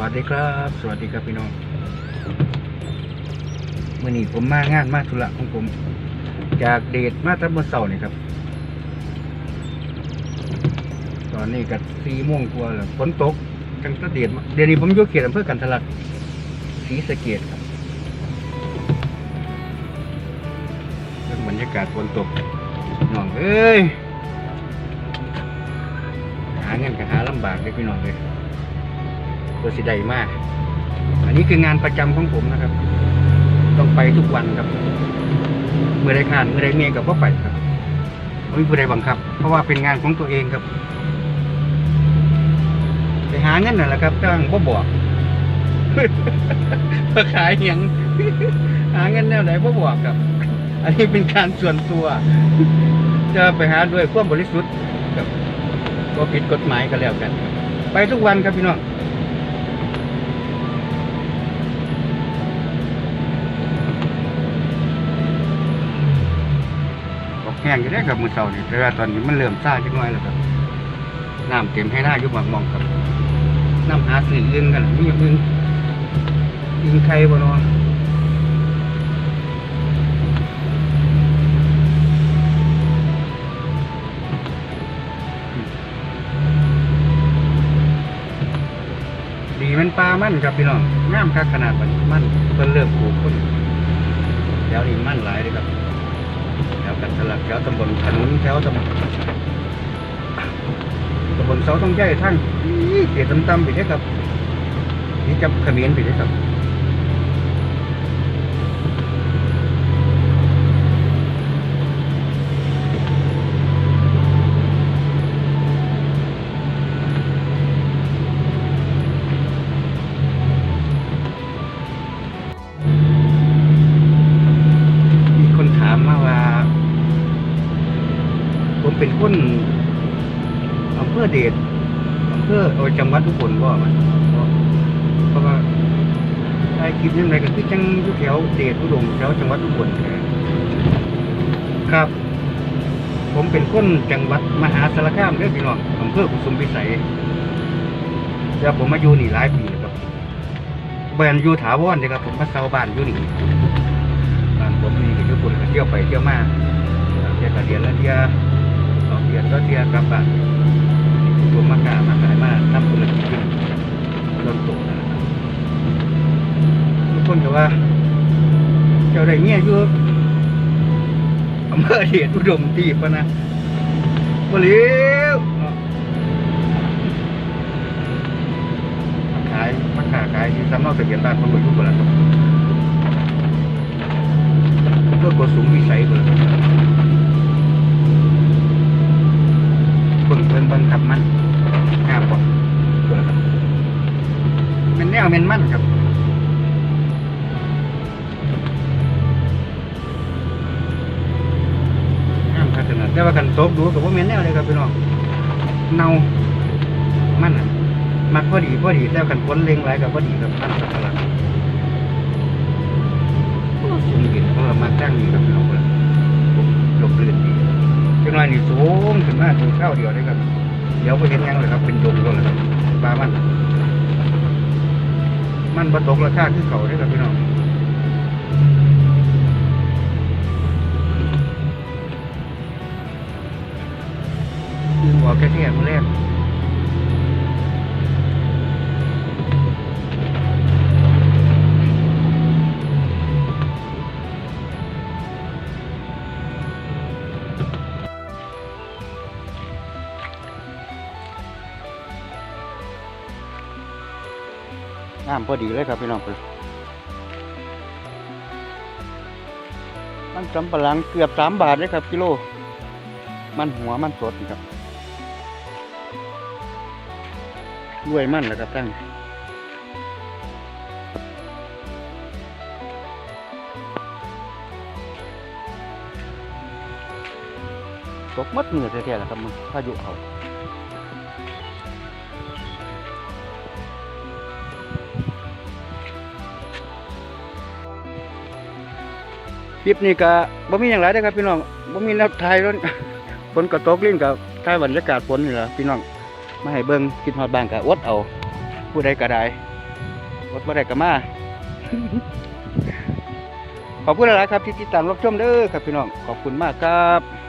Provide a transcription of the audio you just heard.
วัสดีครับ สวัสดีครับพี่น้องมื่อนี้ผมมางานมาธุระของผม จากเดทมาตั้งบนเสาร์นี่ครับ ตอนนี้ก็สี่โมงกว่าแล้วฝนตกกันก็เดทเดี๋ยวนี้ผมอยู่เขตอำเภอกันทลักศรีสะเกดครับเรื่องบรรยากาศฝนตกน้องเอ้ยหาเงินก็หาลำบากเลยพี่น้องเลย ตัวสิได้มาก อันนี้คืองานประจำของผมนะครับ ต้องไปทุกวันครับ เมื่อใดขานเมื่อใดเมียกับพ่อไปครับไม่มีผู้ใดบังคับ เพราะว่าเป็นงานของตัวเองครับ ไปหาเงินนั่นแหละครับจ้างพ่บอกเพื่อขายเหียงหาเงินแนวไหนพ่บอกครับ อันนี้เป็นการส่วนตัว จะไปหาด้วยความบริสุทธิ์ครับก็ผิดกฎหมายก็แล้วกัน ไปทุกวันครับพี่น้อง งอยู่ได้กับมือเสานี่แต่ว่าตอนนี้มันเริ่มซ่าจังน้อยแล้วครับน้ำเต็มให้หน้าอยู่บางมองครับน้ำหาสื่ออึ้งกันมีอย่างอึ้งอึ้งไข่บ่เนอนดีมันปลามั่นครับพี่น้องงามคักขนาดมันมันเพิ่นเริ่มปลูกคนเดี๋ยวนี้มั่นหลายเลยครับ แถวกันสลักแถวตำบลขนุนแถวตำบลตำบลเสาต้องใหญ่ท่านเกียรตำๆไปได้ครับนี่จะเขมิ้นไปได้ครับ เป็นคนอำเภอเดชอำเภอโอจังหวัดอุบลบ่ามันเพราะว่าถ่ายคลิปยังไงก็คือจังอยู่แถวเดชอุดมแถวจังหวัดอุบลแท้ครับ ผมเป็นคนจังหวัดมหาสารคามเด้อพี่น้องอำเภอกุสุมพิสัยแล้วผมมาอยู่นี่หลายปีแล้วครับบ้านอยู่ถาวรเลยครับ ผมมาเซาบ้านอยู่นี่บ้านผมนี่ก็อยู่ปุ่นก็เที่ยวไปเที่ยวมาเที่ยวกับเดือนและเที่ยว สองเดือนก็เที่ยวกลับบ้านผมมากามาขายมาทำธุรกิจขึ้นเริ่มโตแล้วนะครับทุกคนก็ว่า เจ้าได้เมียอยู่อำเภอเดชอุดมตีปะนะบ่เหลียวเนาะมาขายมาค้าขายที่สำเนาทะเบียนบ้านผมก็อยู่บ่ล่ะครับเพื่อกดสูงวิสัยเพื่อค แต่ว่ากันตกดูกับว่าแม่นแนวเลยครับพี่น้องเน่ามันน่ะมักพอดีพอดีแต่ว่ากันพ้นเล็งไรกับพอดีกับมันสักหลังสูงเห็นเพราะว่ามาตั้งอยู่กับเราเลยหลบเลื่อนดีจังไรนี่สูงขึ้นมาถึงเท่าเดียวได้ครับเดี๋ยวไปเห็นยังเลยครับเป็นดงก็เลยครับปลามัน มันบะตกราคาที่เขาได้ครับพี่น้อง น้ำพอดีเลยครับพี่น้องเลยมันสำปะหลังเกือบสามบาทเลยครับ กิโล มันหัวมันสดครับรวยมันแหละครับตั้งตกมัดมือแท้ๆแหละครับมันพายุเขา คลิปนี้ก็บ่มีอย่างไรนะครับพี่น้องบ่มีแนวถ่ายรถฝนก็ตกลิ้นกับทายบรรยากาศฝนนี่แหละพี่น้องมาให้เบิ้งคิดฮอดบ้างก็อดเอาผู้ใดก็ได้ดบ่ได้ก็มาขอบคุณหลายครับที่ติดตามรับชมเด้อครับพี่น้องขอบคุณมากครับ